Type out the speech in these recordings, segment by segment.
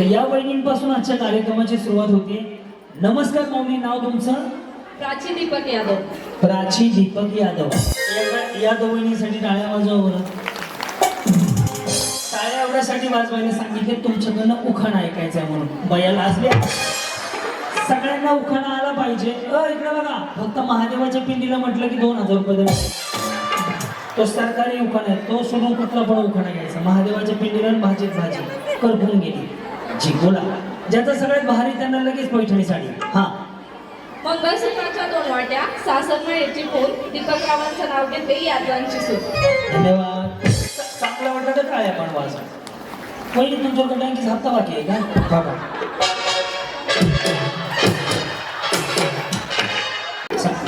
तर या वहिनींपासून आजच्या कार्यक्रमाची सुरुवात होते. नमस्कार माऊली नाव तुमचं? प्राची दीपक यादव. प्राची दीपक यादव. या वहिनीसाठी टाळ्या वाजवा बरं. टाळ्या एवढ्यासाठी वाजवायला सांगितले तुमच्याकडनं उखाणा ऐकायचा म्हणून. बयाला असल्या सगळ्यांना उखाणा आला पाहिजे. अ इकडे बघा. फक्त महादेवाच्या पिंडीला म्हटलं की दोन हजार रुपये द्या. तो सरकारी उखाणा आहे. तो सोडून कुठला पण उखाणा घ्यायचा. महादेवाच्या पिंडीला आणि भाजीत भाजी. करपून गेली. जी बोला ज्याचा सगळ्यात भारी त्यांना लगेच पैठणी साडी. हा. मंगळसूत्राच्या दोन वाट्या सासर याची फोन दीपक रावांचं नाव घेते यादवांची सूट धन्यवाद. च- चांगलं वाटलं तर काय आपण वाचा पहिली तुमच्याकडे बँकेचा हप्ता बाकी आहे का?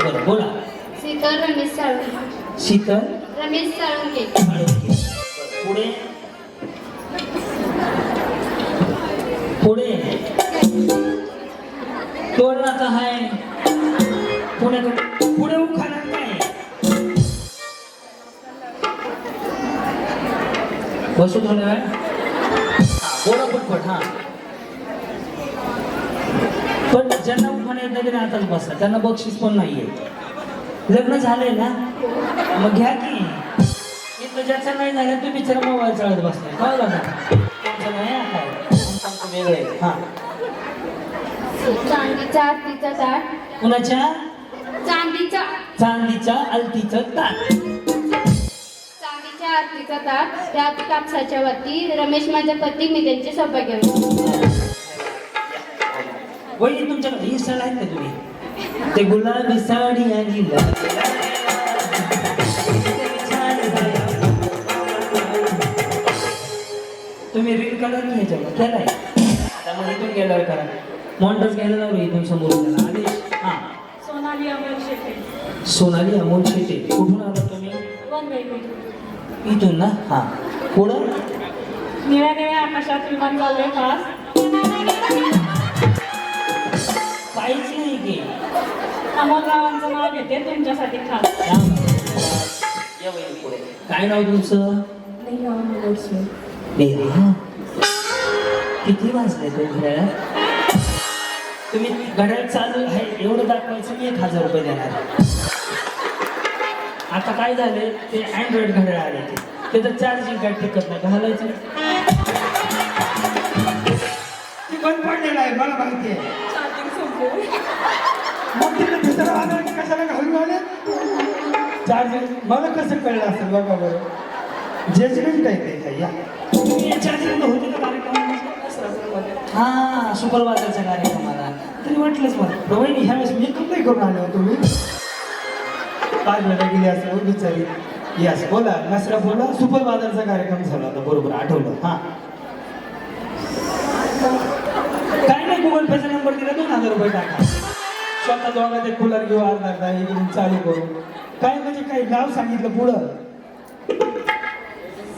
बरं बोला. शीतल रमेश साळुंके शीतल रमेश साळुंके साळुंके. पुढे? पुढे. तोडणाचा आहे पुण्याकडे पुढे उखाणा काय? बसू थोड्या वेळ बोला पटपट हा. पण ज्यांना उखाणा येत नाही आताच बसा. त्यांना बक्षीस पण नाहीये. लग्न झालंय ना? मग घ्या की. इथं ज्याचं नाही झालं तुम्ही बिचारा मोबाईल चालत बसलाय. कळलं ना तुमचं नाही आता. वेगळं हा. चांदीचा आरतीचा ताट. कुणाच्या? चांदीचा चांदीच्या अलतीचं ताट. चांदीच्या आरतीचा ताट. त्यात कापसाच्या वाती रमेश माझा पती मी त्यांचे सौभाग्य वहिनी तुमच्याकडे सण आहेत का तुम्ही? ते गुलाबी साडी आणि लाल. तुम्ही रील कलर नाही ह्याच्यावर. केलाय मग इथून गेल्यावर करा. मॉन्टस घ्यायला लावलं इथून समोर त्याला. आदेश हा. सोनाली अमर शेटे सोनाली अमोल शेटे कुठून आला तुम्ही इथून ना? हा. पुढं? निळ्या निळ्या आकाशात विमान चाललंय खास काहीच नाही की. अमोल रावांचं नाव घेते तुमच्यासाठी खास. काय नाव तुमचं? नेहा. किती वाजले ते घड्याळ तुम्ही घड्याळ चालू आहे एवढं दाखवायचं मी एक हजार रुपये देणार आता काय झाले ते अँड्रॉइड घड्याळ आले ते. त्याचं चार्जिंग काय टिकत नाही घालायचं. ती बंद पडलेला आहे? मला माहिती आहे. चार्जिंग मग तिकडे दुसरं आलं की कशाला घालून आले? चार्जिंग मला कसं कळलं असेल बघा बरं? जजमेंट आहे ते काय या. तुम्ही कुठं होते का कार्यक्रमामध्ये? हा सुपरवायझरच्या कार्यक्रमाला. तरी वाटलंच मला. वहिनी ह्या वेळेस मेकअप नाही करून आले हो तुम्ही. पाच वेळा गेली असं बिचारी यस बोला. नसरा बोला सुपर बाजारचा कार्यक्रम झाला होता. बरोबर आठवलं. हा. काय नाही गुगल पेचा नंबर दिला दोन हजार रुपये टाका. स्वतः दोघा ते कूलर घेऊ आज लागला इकडून चालू करू. काय म्हणजे काय नाव सांगितलं पुढं?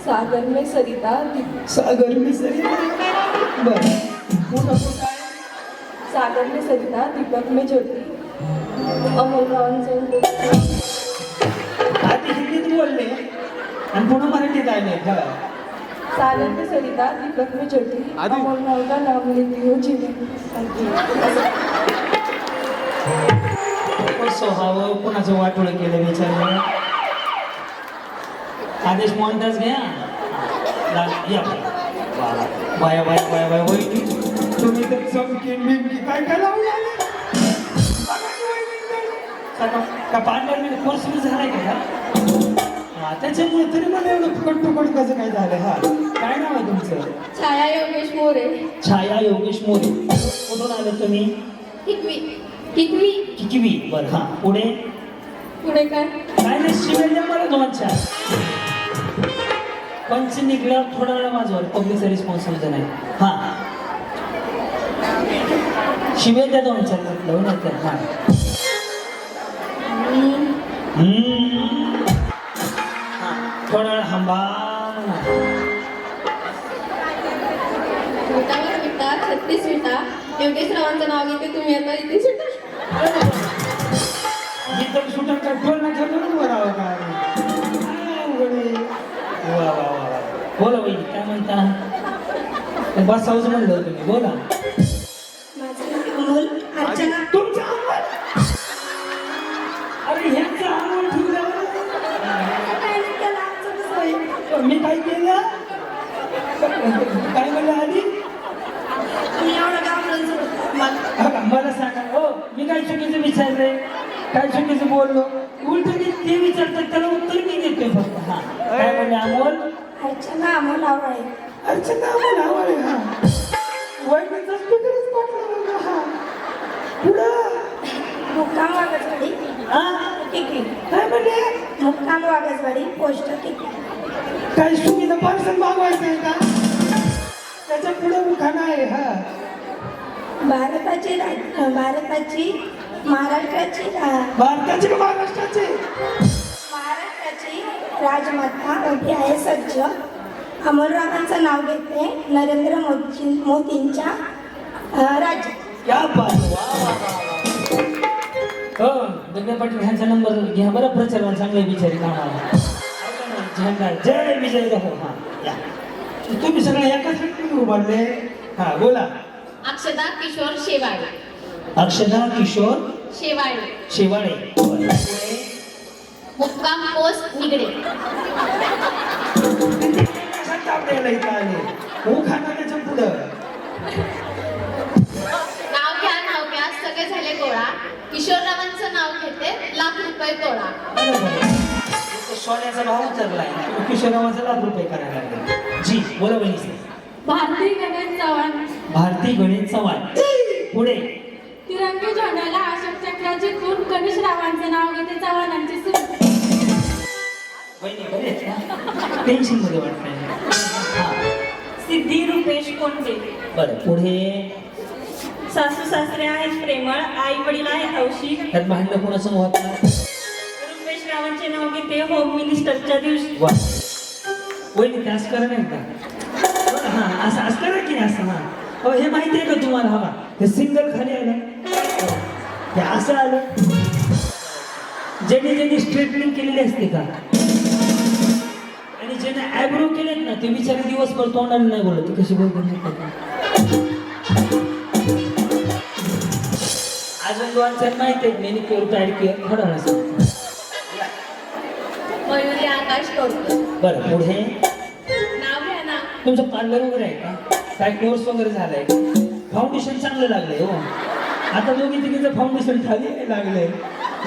सागर में सरिता सागर मिसरी बर. पुढं कुठं आहे सागर में सरिता दीपक में ज्योती अमोल रावांचं आधी हिंदीत बोलले आणि पुन्हा मराठीत आले बघा सागर में सरिता दीपक में ज्योति अमोल राव का नाम लेती हूँ जीवन स्वभाव कोणाचं वाटोळ केलं विचारलं आदेश मॉन्टाज घ्या या बाया बाया बाया बाया तुम्ही तर चमकी बिमकी काय काय लावून आले की पार्लरमध्ये कोर्स झालाय का हा? हा, त्याच्यामुळे तरी मला एवढं फुकट फुकट कसं काय झालं? हा काय नाव आहे तुमचं? छाया योगेश मोरे. छाया योगेश मोरे. कुठून आले तुम्ही? कितवी कितवी किकवी बरं हा. पुढे? पुढे काय? काय नाही शिवेल द्या मला दोन चार. पंच निघल्यावर थोडा वेळ माझ्यावर. पब्लिकचा रिस्पॉन्स समजा नाही. हा. शिवेल द्या दोन चार म्हटलं नाही तर हा. हा. थोडा वेळ मोठा स्मिता योगेश रावांचं नाव घेते तुम्ही आता. इथे स्मिता जिथं सुटत काय टोल ना ठरलं बरावं काय. वा वा वा बोला वहिनी काय म्हणता? बसावच म्हणलं तुम्ही बोला. मी काय केलं? काय म्हणलं आधी? मला सांगा. हो मी काय चुकीचं विचारलंय? काय चुकीचं बोललो? उलट मी ते विचारतात त्याला उत्तर मी देतोय फक्त. हा. काय म्हणले अमोल? अर्चना अमोल आवळे अर्चना अमोल आवडे हा. वैद्यचा स्पीकरच हा. पुढं. मुक्काम हा? काय म्हणले? मुक्काम वागजवाडी पोस्ट टिकली काही सुविधा पार्सल मागवायचं आहे का? त्याच्या पुढे उखाणा आहे हा. भारताची राज भारताची महाराष्ट्राची रा- भारताचे का महाराष्ट्राचे? महाराष्ट्राची राजमाता उभी आहे सज्ज. अमोलरावांचं नाव घेते नरेंद्र मोदी मोदींच्या अं, राज्यात क्या बात वा वा वा वा. हो दगडे पाटील ह्यांचा नंबर घ्या बरं प्रचार चांगले बिचारी कामाला. झेंडा जय विजय हो हा या. तुम्ही सगळे एकाच व्यक्तीने उभारले. हा बोला. अक्षदा किशोर शेवाळे. अक्षदा किशोर शेवाळे. शेवाळे. मुक्काम पोस्ट निगडे. कशात आपल्याला इथं आले. उखाणा त्याच्या पुढं. नाव घ्या नाव घ्या. सगळे झाले गोळा. किशोररावांचं नाव घेते. लाख रुपये तोळा बरोबर. सोन्याचा भाव उतरलाय किशोरावाचा लाख रुपये करायला लागले. जी बोला बहिणी भारती गणेश चव्हाण. भारती गणेश चव्हाण. पुढे. तिरंगी झेंड्याला अशोक चक्राची खून. गणेश रावांचं नाव घेते चव्हाणांची सून बहिणी बरे आहेत ना? टेन्शनमध्ये वाटत हा. सिद्धी रुपेश कोंडे. बरं पुढे. सासू सासरे आहेत प्रेमळ. आई वडील आहेत हौशी. त्यात भांडणं कोणाचं होत रुपेश नाव घेते होम मिनिस्टरच्या दिवशी. वा. वहिनी ते असं करा नाही का? हा असं असं करा की असं हा. हो हे माहिती आहे का तुम्हाला? हवा हे सिंगल खाली आलं हे असं आलं. ज्यांनी ज्यांनी स्ट्रेटनिंग केलेली असते का? आणि ज्यांना ॲब्रो केलेत ना ते बिचारे दिवसभर तोंडाने नाही बोलत. ते कशी बोलत माहिती आहे अजून दोन माहिती आहेत मेनिक्युअर कोर्ट खरं असं. आकाश बरं पुढे? नाव घ्या ना. तुमचं पार्लर वगैरे आहे का? काय कोर्स वगैरे झालाय फाउंडेशन चांगलं लागलंय हो. आता दोघी तिघीचं फाउंडेशन खाली लागलंय.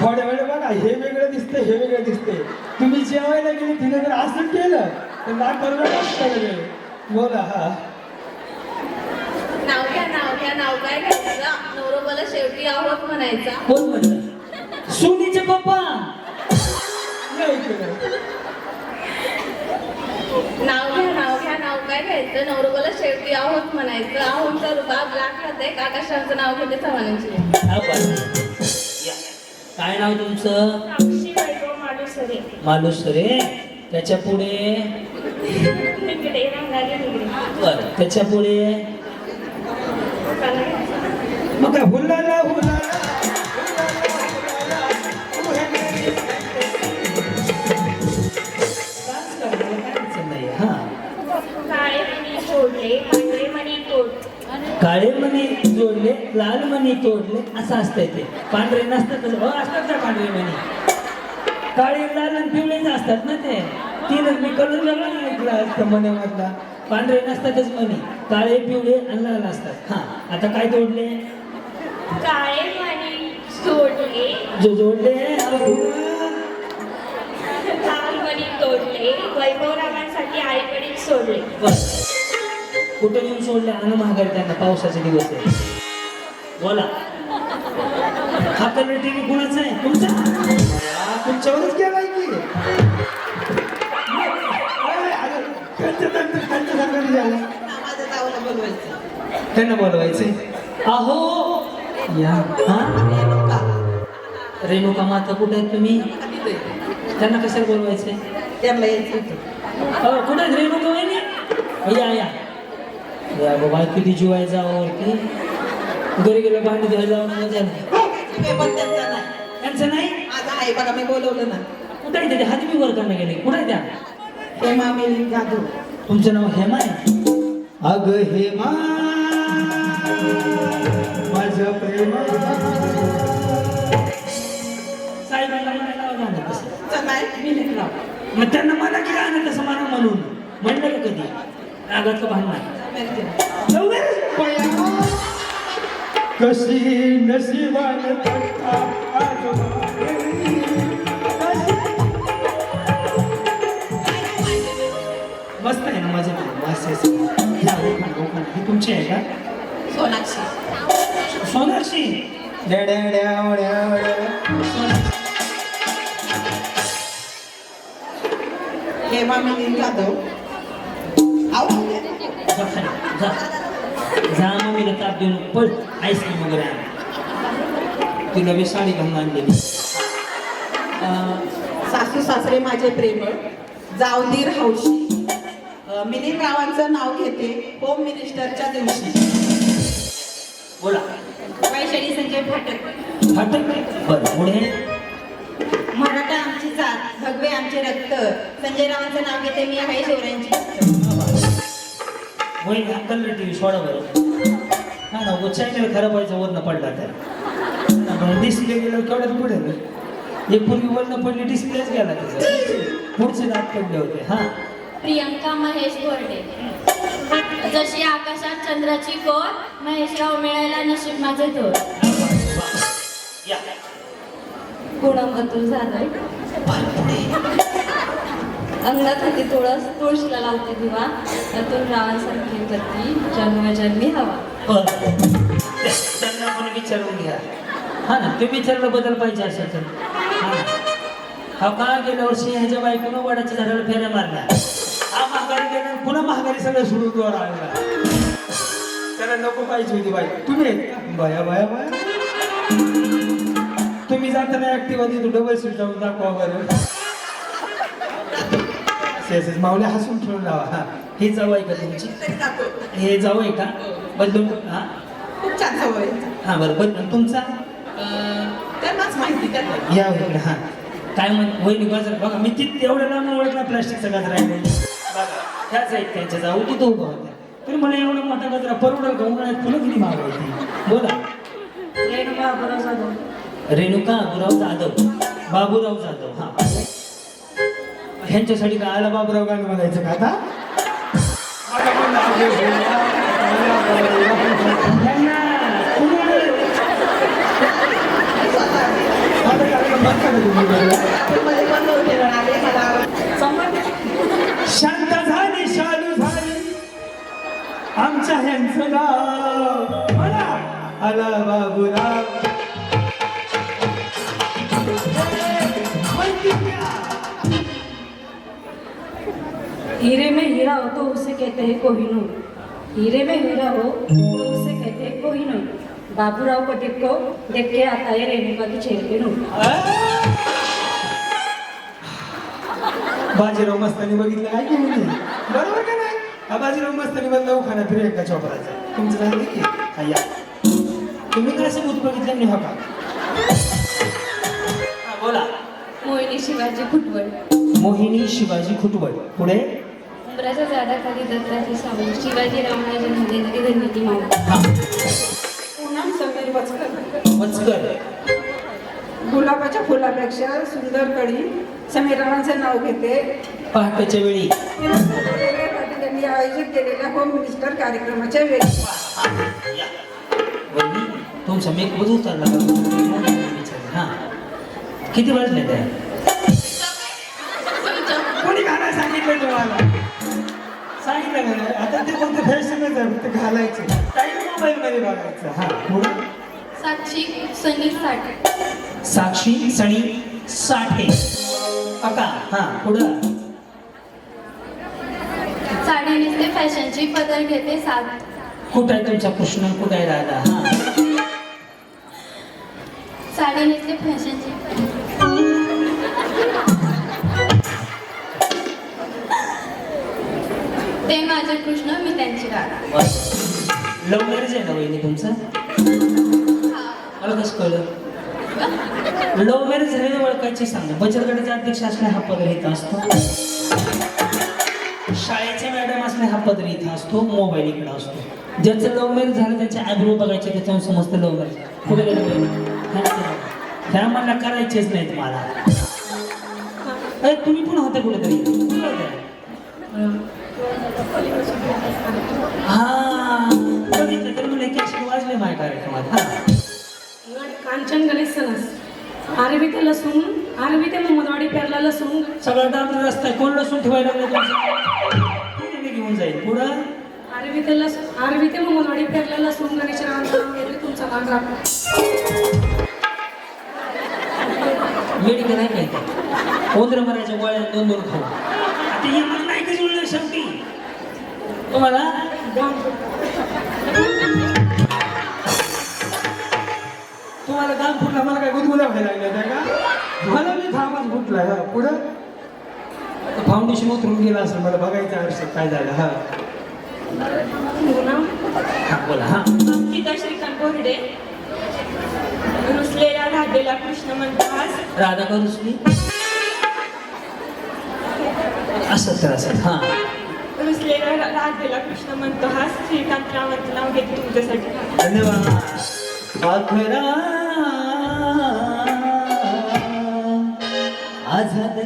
थोड्या वेळ बघा हे वेगळं दिसतंय हे वेगळं दिसतंय. तुम्ही जेवायला गेले तिने जर असं केलं तर नाक बरोबर बोला हा. नाव घ्या नाव घ्या नाव काय घ्यायचं? नवरोबाला शेवटी आहोत म्हणायचा. कोण म्हणलं? सुनीचे पप्पा. नाव घ्या नाव घ्या नाव काय घ्यायचं? नवरोबाला शेवटी आहोत म्हणायचं. आहोतचा रुबाब लाखात आहे आकाशांचं नाव घेते चव्हाणांची. काय नाव तुमचं? मालुसरे. त्याच्या पुढे? बरं. त्याच्या पुढे? मग काय काळे मणी जोडले लाल मणी तोडले असं असतंय ते. पांढरे नसतात हो असतात का पांढरे मणी. काळे लाल आणि पिवळेच असतात ना ते. तीनच मी कलर वेगळा नाही ऐकला असतं मण्यामधला. पांढरे नसतातच मणी. काळे पिवळे आणि लाल असतात. हा आता काय तोडले? काळे मणी सोडले जो जोडले लाल मणी तोडले. वैभवरावांसाठी आई वडील सोडले. बस. कुठे येऊन सोडले? आणि महागारी त्यांना पावसाचे दिवस आहे. बोला. हा कलर टीव्ही कुणाचा आहे? तुमचा? हा, तुमच्यावरच गेलाय की. त्यांना बोलवायचे अहो! या रेणुका माता कुठे आहेत तुम्ही? त्यांना कशाला बोलवायचे त्यांना यायचं कुठे रेणुका वहिनी? या या या. बाबा किती जीव आहे जावावरती. घरी गेलं भांडी द्यायला जाऊन पेपर त्यांचा नाही. त्यांचं नाही? माझा आहे बघा मी बोलवलं ना. कुठे आहे ते? हात मी वर करणं गेले. कुठे आहे त्या? हेमा मिलिंद जाधव तुमचं नाव हेमा आहे? अग हे मा माझ्या प्रेमा. साहेबांना म्हणायला लावा गाणं तसं. नाही मग त्यांना मला की गाणं तसं मला म्हणून? म्हणलं का कधी? रागातलं लवकर कशी नशिबान माझी. मस्त आहे ना मस्त ही तुमची आहे का? सोनाक्षी. सोनाक्षीड्या,ड्या,ड्या,ड्या,ड्या. हेमा मिलिंद जाधव आहो जा खाली, जा जा मम्मीला ताप देऊन पळ आईस्क्रीम वगैरे आण ती नवी साडी घालून आणलेली अं, सासू सासरे माझे प्रेमळ. जावदीर हौशी. मिलिंद रावांचं नाव घेते. होम मिनिस्टरच्या दिवशी. बोला. वैशाली संजय फाटक फाटक बरं पुढे मराठा आमची जात. भगवे आमचे रक्त. संजय रावांचं नाव घेते. मी आहे शिवरायांची वही कलर टी व्ही सोडा बरं. हा ना वो चॅनल खराब व्हायचं वरनं पडला तर. डिस्प्ले गेलं केवढ्यात पुढे एक पूर्वी वरनं पडली डिस्प्लेच गेला त्याचा. पुढचे दात पडले होते हा. प्रियंका महेश बोर्डे. जशी आकाशात चंद्राची कोर महेशराव मिळायला नशीब माझे पूनम अतुल जाधव अंगणात होती तुळस तुळशीला लावते दिवा. त्यातून रावांसारखी पती जन्मजन्मी हवा. बरं. त्यांना पण विचारून घ्या. हा ना तुम्ही विचारलं बदल पाहिजे असं तर. हा का गेल्या वर्षी ह्याच्या बायकोनं वडाच्या झाडाला फेऱ्या मारल्या. हा महागारी गेल्या पुन्हा महागारी सगळं सोडून द्वार आला त्याला नको पाहिजे होती बाई. तुम्ही बाया बाया बाया. तुम्ही जाताना ऍक्टिव्ह होती तू डबल सीट जाऊन दाखवा बरं. शेषच माऊल्या हसून ठेवून लावा हा. हे जाऊ आहे का तुमची? तरी जातो. हे जाऊ आहे का? बदलून हा? खूप छान सवय हा बरं. बदलून तुमचा? त्यांनाच माहिती त्यांना या इकडे हा. काय म्हण वहिनी बाजार. बघा मी तिथे एवढ्या लांब ओळखला प्लास्टिकचा गजरा आहे. बघा ह्याच आहेत त्यांच्या जाऊ. तिथं उभा होत्या. तरी मला एवढा मोठा गजरा परवडल का उन्हाळ्यात फुलं किती मागायची बोला. रेणुका बाबुराव जाधव. रेणुका बाबूराव जाधव. बाबूराव जाधव हा. ह्यांच्यासाठी काय आला बाबूराव गाणं म्हणायचं का आता? शांत झाली शालू झाली. आमच्या ह्यांचं गाव म्हणा आला बाबूराव. हीरे में हीरा हो तो उसे कहते हैं कोहिनूर। हीरे में हीरा हो तो उसे कहते हैं कोहिनूर। बाबूराव पटेल को देख के आता है रेणुका की चेहरे नूर। बाजीराव मस्तानी बघितलं काय की मुली? बरोबर का नाही? हा बाजीराव मस्तानी मधला उखाणा प्रियंका चोपडाचा. तुमचं झालं की हा या. तुम्ही काय सबूत बघितलं नाही हो का? हा, बोला. मोहिनी शिवाजी फुटवळ. मोहिनी शिवाजी खुटवळ पुढे? उंबराच्या झाडाखाली दत्ताची सावली शिवाजी रामाच्या जन्मदिनी धन्यती मावली हा पूनम समीर वचकर. वचकर. गुलाबाच्या फुलापेक्षा सुंदर कळी समीरावांचं नाव घेते. पहाटेच्या वेळी. पाटील यांनी आयोजित केलेल्या होम मिनिस्टर कार्यक्रमाच्या वेळी. तुमचा मेक बदू उतरला का? हा. किती वाजले ते? कोणी घालायला सांगितलं तुम्हाला? सांगितलं नाही आता ते फक्त फॅशनच आहे फक्त घालायचं. काही मोबाईल मध्ये बघायचं. हा पुढं. साक्षी सनी साठे. साक्षी सणी साठे. अका हा पुढं. साडी नेसते फॅशनची पदर घेते साथ कुठं आहे तुमचा कृष्ण कुठं आहे राधा हा. साडी नेसते फॅशनची. ते माझे कृष्ण मी त्यांची राधा लव्ह मॅरेज आहे ना वहिनी तुमचं? मला कसं कळलं. लव्ह मॅरेज झालेल्या ओळखायची सांगा. बचत गटाचे अध्यक्ष असणे हा पदर इथं असतो. शाळेचे मॅडम असणे हा पदर इथं असतो. मोबाईल इकडं असतो. ज्याचं लव्ह मॅरेज झालं त्याचे आयब्रो बघायचे त्याच्यावर समजतं लव्ह मॅरेज कुठे गेलं ह्या मला करायचेच नाहीत मला. अरे तुम्ही पण होते कुठेतरी? हा. बघितलं तर मला कॅशेट वाजले माझ्या कार्यक्रमात हा कांचन गणेश सणस. आरवी ते लसूण आरवी ते मोहम्मदवाडी पेरला लसूण. सगळा डांबरी रस्ता कोण लसून ठेवायला लागलं मी घेऊन जाईल. पुढं? आरवी ते लसूण ते मोहम्मदवाडी पेरला लसूण गणेश तुमचा नाम राखा मेडिकल आहे काय ओंद्र मरायच्या गोळ्या दोन दोन खाऊ आता हे मला नाही का जुळलं शेवटी तुम्हाला? तुम्हाला काम फुटला मला काय गुदगुल्या व्हायला लागल्या होत्या का? मला मी थांबच फुटला हा. पुढं? फाउंडेशन उतरून गेला असेल मला बघायचं आयुष्यात काय झालं हा. हा बोला हा. अंकिता श्रीकांत बोर्डे. रुसलेला राधेला कृष्ण म्हणतास राधा करुसली असं तर असं हा. रुसलेला राधेला कृष्ण म्हणतो हा श्रीकांत रावांचं नाव घेते तुमच्यासाठी. धन्यवाद. आझाद